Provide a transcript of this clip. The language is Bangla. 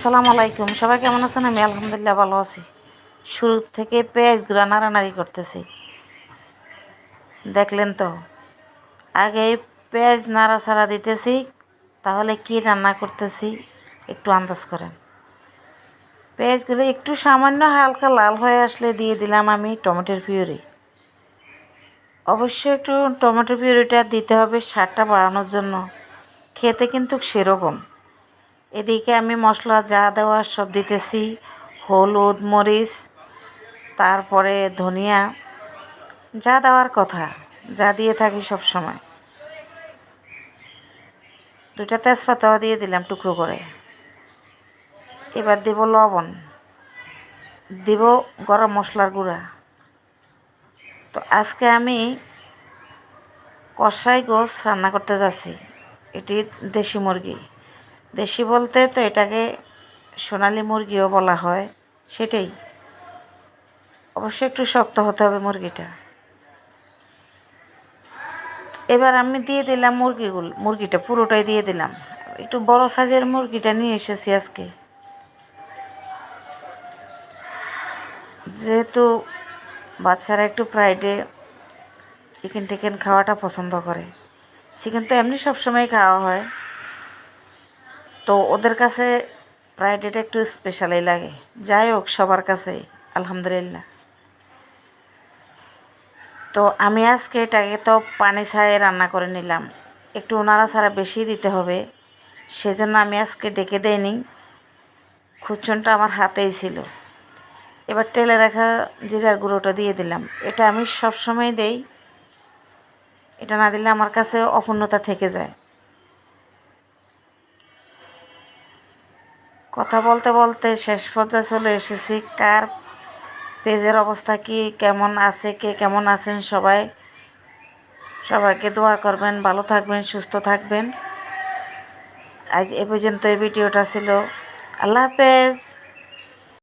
আসসালামু আলাইকুম। সবাই কেমন আছেন? আমি আলহামদুলিল্লাহ ভালো আছি। শুরু থেকে পেঁয়াজ পেঁয়াজগুলো নাড়ানাড়ি করতেছি। দেখলেন তো? আগে পেঁয়াজ নাড়া নাড়াচাড়া দিতেছি, তাহলে কি রান্না করতেছি একটু আন্দাজ করেন। পেঁয়াজগুলো একটু সামান্য হালকা লাল হয়ে আসলে দিয়ে দিলাম আমি টমেটোর পিউরি। অবশ্যই একটু টমেটো পিউরিটা দিতে হবে স্বাদটা বাড়ানোর জন্য। খেতে কিন্তু সেরকম। এদিকে আমি মশলা যা দেওয়ার সব দিতেছি, হলুদ, মরিচ, তারপরে ধনিয়া, যা দেওয়ার কথা, যা দিয়ে থাকি সব সময়। দুটা তেজপাতাও দিয়ে দিলাম টুকরো করে। এবার দিব লবণ, দিব গরম মশলার গুঁড়া। তো আজকে আমি কষাই গোস রান্না করতে যাচ্ছি, এটি দেশি মুরগি। দেশি বলতে তো এটাকে সোনালি মুরগিও বলা হয়, সেটাই। অবশ্যই একটু শক্ত হতে হবে মুরগিটা। এবার আমি দিয়ে দিলাম মুরগিগুলো, মুরগিটা পুরোটাই দিয়ে দিলাম। একটু বড় সাইজের মুরগিটা নিয়ে এসেছি আজকে। যেহেতু বাচ্চারা একটু ফ্রাইডে চিকেন টিকেন খাওয়াটা পছন্দ করে, চিকেন তো এমনি সবসময় খাওয়া হয়। তো ওদের কাছে ফ্রাইডেটা একটু স্পেশালই লাগে। যাই হোক, সবার কাছে, আলহামদুলিল্লাহ। তো আমি আজকে এটাকে তো পানি ছাড়াই রান্না করে নিলাম। একটু ওনারা ছাড়া বেশি দিতে হবে। সেজন্য আমি আজকে ডেকে দেয়নি খুচনটা আমার হাতেই ছিল। এবার তেলে রাখা জিরার গুঁড়োটা দিয়ে দিলাম। এটা আমি সব সময় দেই। এটা না দিলে আমার কাছে অপূর্ণতা থেকে যায়। কথা বলতে বলতে শেষ পর্যায়ে চলে এসেছি। কার পেজের অবস্থা কি? কেমন আছে? কে কেমন আছেন সবাই? সবাইকে দোয়া করবেন, ভালো থাকবেন, সুস্থ থাকবেন। আজ এ পর্যন্ত এই ভিডিওটা ছিল। আল্লাহ হাফেজ।